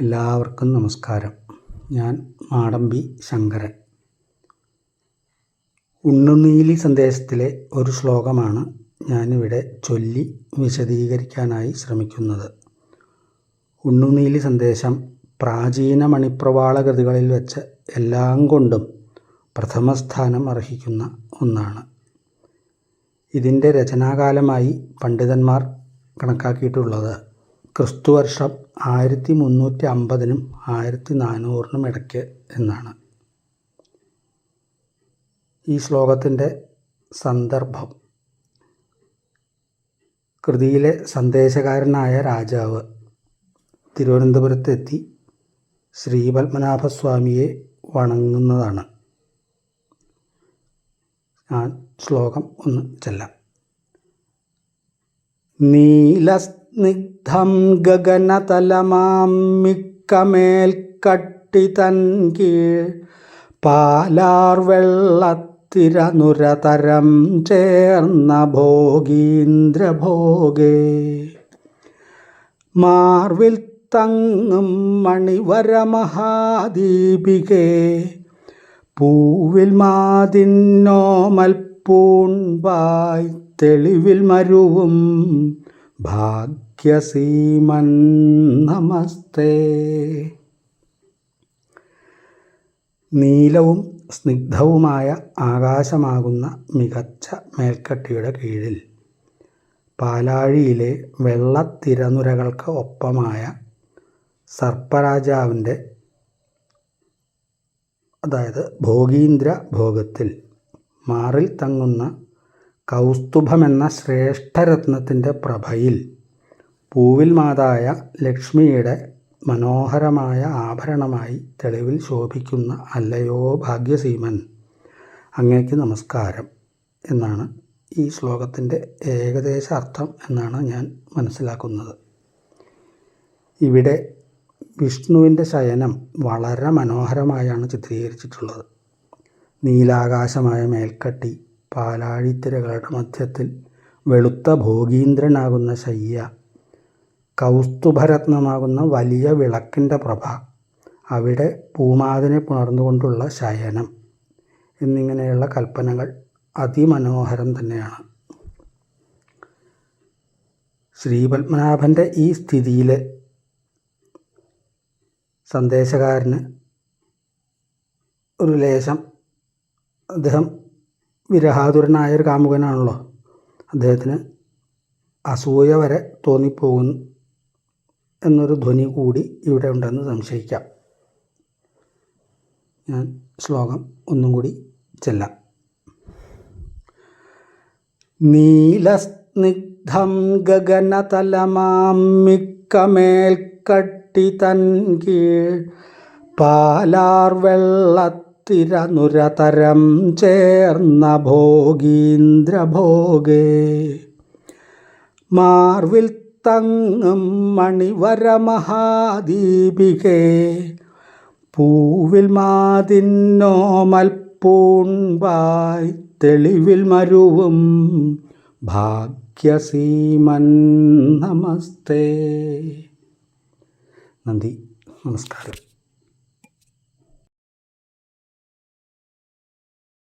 എല്ലാവർക്കും നമസ്കാരം. ഞാൻ മാടമ്പി ശങ്കരൻ. ഉണ്ണുനീലി സന്ദേശത്തിലെ ഒരു ശ്ലോകമാണ് ഞാനിവിടെ ചൊല്ലി വിശദീകരിക്കാനായി ശ്രമിക്കുന്നത്. ഉണ്ണുനീലി സന്ദേശം പ്രാചീന മണിപ്രവാള കൃതികളിൽ വെച്ച് എല്ലാം കൊണ്ടും പ്രഥമസ്ഥാനം അർഹിക്കുന്ന ഒന്നാണ്. ഇതിന്റെ രചനാകാലമായി പണ്ഡിതന്മാർ കണക്കാക്കിയിട്ടുള്ളത്. ക്രിസ്തുവർഷം ആയിരത്തി മുന്നൂറ്റി അമ്പതിനും ആയിരത്തി നാനൂറിനും ഇടയ്ക്ക് എന്നാണ്. ഈ ശ്ലോകത്തിന്റെ സന്ദർഭം. കൃതിയിലെ സന്ദേശകാരനായ രാജാവ് തിരുവനന്തപുരത്തെത്തി ശ്രീപത്മനാഭസ്വാമിയെ വണങ്ങുന്നതാണ്. ആ ശ്ലോകം ഒന്ന് ചെല്ലാം. നീലസ്നിഗ്ധം ഗഗനതലമാം മിക്കമേൽ തൻ കീഴ്. പാലാർ വെള്ളത്തിരനുരതരം ചേർന്ന ഭോഗീന്ദ്രഭോഗേ. മാർവിൽ തങ്ങും മണിവര മഹാദീപികേ പൂവിൽ മാതിന്നോമൽ പൂൺവായ് തെളിവിൽ മരുവും. ഭാഗ്യസീമൻ നമസ്തേ നീലവും സ്നിഗ്ധവുമായ ആകാശമാകുന്ന മികച്ച മേൽക്കട്ടിയുടെ കീഴിൽ പാലാഴിയിലെ വെള്ളത്തിരനുരകൾക്ക് ഒപ്പമായ സർപ്പരാജാവിന്റെ അതായത് ഭോഗീന്ദ്ര ഭോഗത്തിൽ മാറിൽ തങ്ങുന്ന കൗസ്തുഭമെന്ന ശ്രേഷ്ഠരത്നത്തിന്റെ പ്രഭയിൽ പൂവിൽ മാതായ ലക്ഷ്മിയുടെ മനോഹരമായ ആഭരണമായി തെളിവിൽ ശോഭിക്കുന്ന അല്ലയോ ഭാഗ്യസീമൻ. അങ്ങേക്ക് നമസ്കാരം എന്നാണ് ഈ ശ്ലോകത്തിന്റെ ഏകദേശ അർത്ഥം എന്നാണ് ഞാൻ മനസ്സിലാക്കുന്നത്. ഇവിടെ വിഷ്ണുവിന്റെ ശയനം വളരെ മനോഹരമായാണ് ചിത്രീകരിച്ചിട്ടുള്ളത്. നീലാകാശമായ മേൽക്കട്ടി പാലാഴിത്തിരകളുടെ മധ്യത്തിൽ വെളുത്ത ഭോഗീന്ദ്രനാകുന്ന ശയ്യ കൗസ്തുഭരത്നമാകുന്ന വലിയ വിളക്കിന്റെ പ്രഭ അവിടെ പൂമാതിനെ പുണർന്നുകൊണ്ടുള്ള ശയനം എന്നിങ്ങനെയുള്ള കൽപ്പനകൾ അതിമനോഹരം തന്നെയാണ്. ശ്രീപത്മനാഭന്റെ ഈ സ്ഥിതിയിൽ സന്ദേശകാരന് ഒരു ലേശം അദ്ദേഹം വിരഹാതുരനായ ഒരു കാമുകനാണല്ലോ. അദ്ദേഹത്തിന് അസൂയ വരെ തോന്നിപ്പോകുന്നു എന്നൊരു ധ്വനി കൂടി ഇവിടെ ഉണ്ടെന്ന് സംശയിക്കാം. ഞാൻ ശ്ലോകം ഒന്നും കൂടി ചെല്ലാം. നീലസ്നിഗ്ധം ഗഗനതലമാം മിക്കമേൽക്കട്ടിതൻ കീഴ് പാലാർ വെള്ളത്തിരനുരതരം ചേർന്ന ഭോഗീന്ദ്രഭോഗേ. മാർവിൽ തങ്ങും മണിവര മഹാദീപികേ പൂവിൽ മാതിന്നോമൽ പൂൺപായ് തെളിവിൽ മരുവും ഭാഗ്യസീമൻ നമസ്തേ. നന്ദി. നമസ്കാരം.